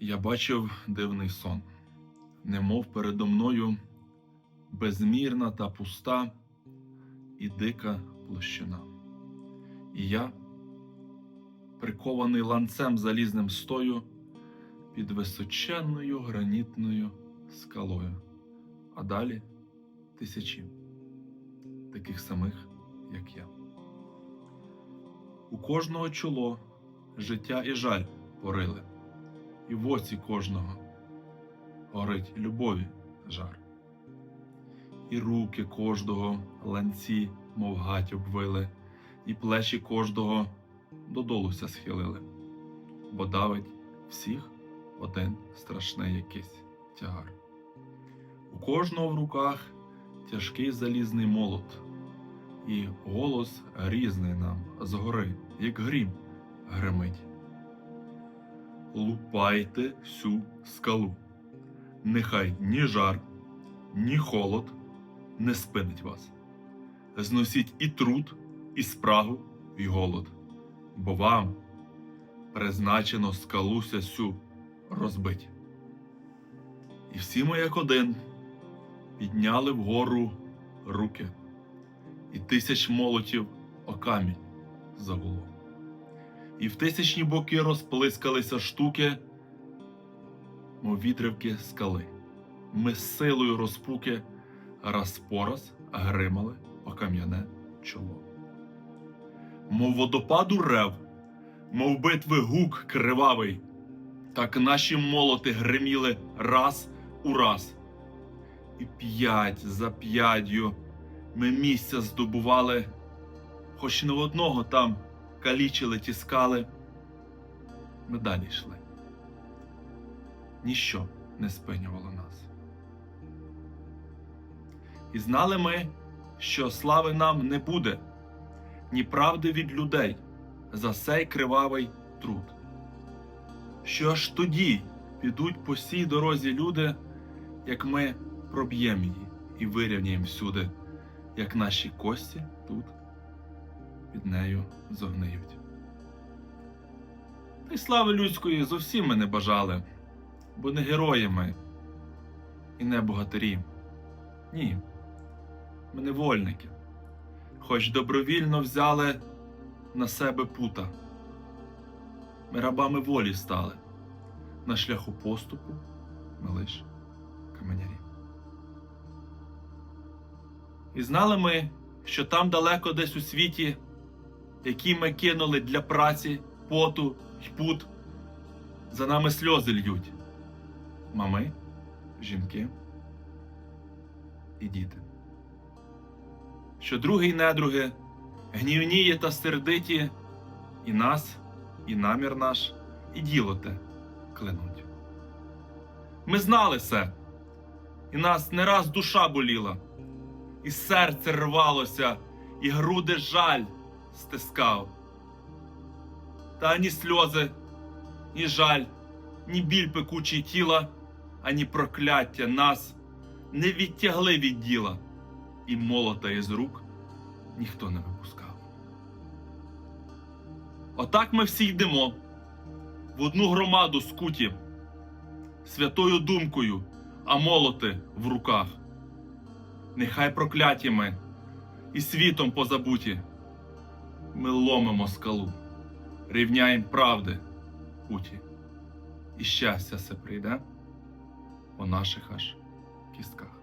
Я бачив дивний сон, немов передо мною безмірна та пуста і дика площина. І я, прикований ланцем залізним стою під височенною гранітною скалою, а далі тисячі таких самих, як я. У кожного чоло життя і жаль порили і в оці кожного горить любові жар. І руки кожного ланці, мов гать обвили, і плечі кожного додолуся схилили, бо давить всіх один страшний якийсь тягар. У кожного в руках тяжкий залізний молот, і голос грізний нам згори, як грім, гримить лупайте всю скалу. Нехай ні жар, ні холод не спинить вас. Зносіть і труд, і спрагу, і голод, бо вам призначено скалуся сю розбить. І всі ми, як один, підняли вгору руки, і тисяч молотів о камінь загуло і в тисячні боки розплискалися штуки, мов вітривки скали. Ми з силою розпуки раз по раз гримали о кам'яне чоло. Мов водопаду рев, мов битви гук кривавий, так наші молоти гриміли раз у раз. І п'ять за п'яддю ми місця здобували, хоч не одного там калічили, тіскали, ми далі йшли. Ніщо не спинювало нас. І знали ми, що слави нам не буде, ні правди від людей за сей кривавий труд. Що аж тоді підуть по сій дорозі люди, як ми проб'ємо її і вирівняємо всюди, як наші кості тут під нею зогниють. Та й слави людської зовсім ми не бажали, бо не герої ми і не богатирі. Ні, ми невольники, хоч добровільно взяли на себе пута. Ми рабами волі стали, на шляху поступу ми лиш каменярі. І знали ми, що там далеко десь у світі які ми кинули для праці, поту й пут, за нами сльози льють. Мами, жінки і діти. Що другий недруги гнівніє та сердиті, і нас, і намір наш, і діло те клянуть. Ми знали це, і нас не раз душа боліла, і серце рвалося, і груди жаль стискав. Та ані сльози, ні жаль, ні біль пекучий тіла, ані прокляття нас не відтягли від діла, і молота із рук ніхто не випускав. Отак ми всі йдемо в одну громаду скуті, святою думкою, а молоти в руках. Нехай прокляті ми і світом позабуті ми ломимо скалу, рівняємо правди путі, і щастя все прийде по наших аж кістках.